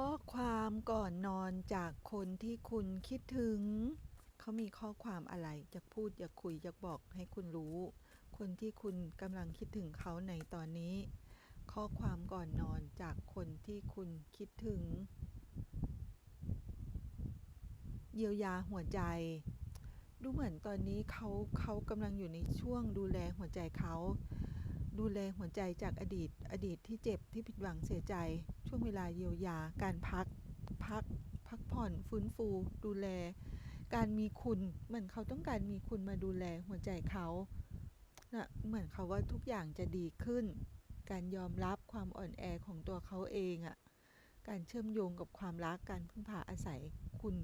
ข้อความก่อนนอนจากคนที่คุณคิดถึง เขามีข้อความอะไรจะพูดอยากคุยอยากบอกให้คุณรู้ คนที่คุณกำลังคิดถึงเขาในตอนนี้ ข้อความก่อนนอนจากคนที่คุณคิดถึง เยียวยาหัวใจ ดูเหมือนตอนนี้เขาเขากำลังอยู่ในช่วงดูแลหัวใจเขา ดูแลหัวใจจากอดีต อดีตที่เจ็บที่ผิดหวังเสียใจ ช่วงเวลาเยียวยา การพัก พัก พักผ่อน ฟื้นฟู ดูแล การมีคุณเหมือนเขาต้องการมีคุณมาดูแลหัวใจเขานะเหมือนเขาว่าทุกอย่างจะดีขึ้น การยอมรับความอ่อนแอของตัวเขาเองอะ่ะ การเชื่อมโยงกับความรัก การพึ่งพาอาศัยคุณ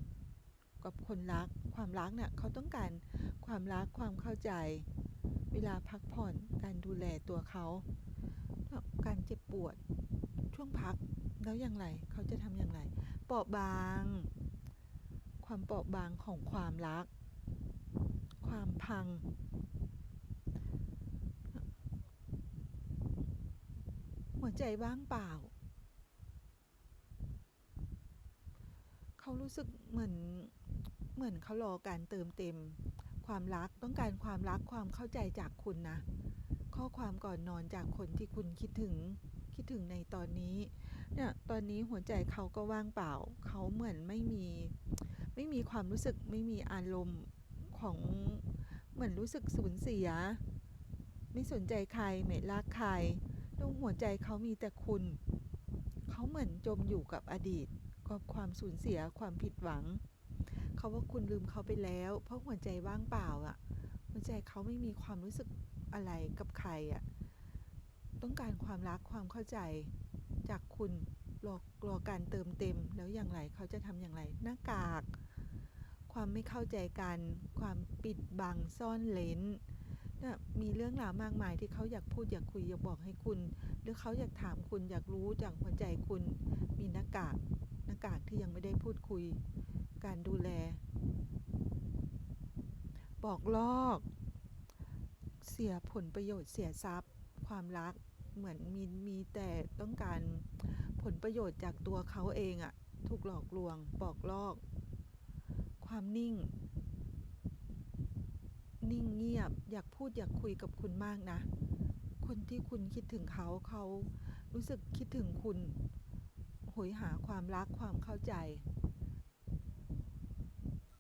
กับคนรัก ความรักเนี่ยเขาต้องการความรักความเข้าใจ เวลาพักผ่อนการดูแลตัวเขาการเจ็บปวดช่วงพักแล้วอย่างไรเขาจะทำอย่างไร เปราะบาง ความเปราะบางของความรัก ความพัง หัวใจว่างเปล่า เขารู้สึกเหมือนเหมือนเขารอการเติมเต็ม ความรักต้องการความรักความเข้าใจจากคุณนะ ข้อความก่อนนอนจากคนที่คุณคิดถึงคิดถึงในตอนนี้ เนี่ยตอนนี้หัวใจเขาก็ว่างเปล่า เขาเหมือนไม่มี ไม่มีความรู้สึกไม่มีอารมณ์ของเหมือนรู้สึกสูญเสีย ไม่สนใจใครไม่รักใครตรงหัวใจเขามีแต่คุณ เขาเหมือนจมอยู่กับอดีตกับความสูญเสียความผิดหวัง เขาว่าคุณลืมเขาไปแล้ว เพราะหัวใจว่างเปล่าอะหัวใจเขาไม่มีความรู้สึกอะไรกับใครอะต้องการความรักความเข้าใจจากคุณรอรอการเติมเต็มแล้วอย่างไรเขาจะทำอย่างไร หน้ากาก ความไม่เข้าใจกัน ความปิดบังซ่อนเลนนี่มีเรื่องราวมากมายที่เขาอยากพูดอยากคุยอยากบอกให้คุณ หรือเขาอยากถามคุณอยากรู้จากหัวใจคุณ มีหน้ากากหน้ากากที่ยังไม่ได้พูดคุย การดูแล บอกลอก เสียผลประโยชน์เสียทรัพย์ ความรักเหมือนมีมีแต่ต้องการผลประโยชน์จากตัวเขาเองอะถูกหลอกลวง บอกลอก ความนิ่ง นิ่งเงียบอยากพูดอยากคุยกับคุณมากนะ คนที่คุณคิดถึงเขาเขารู้สึกคิดถึงคุณ หยหาความรักความเข้าใจ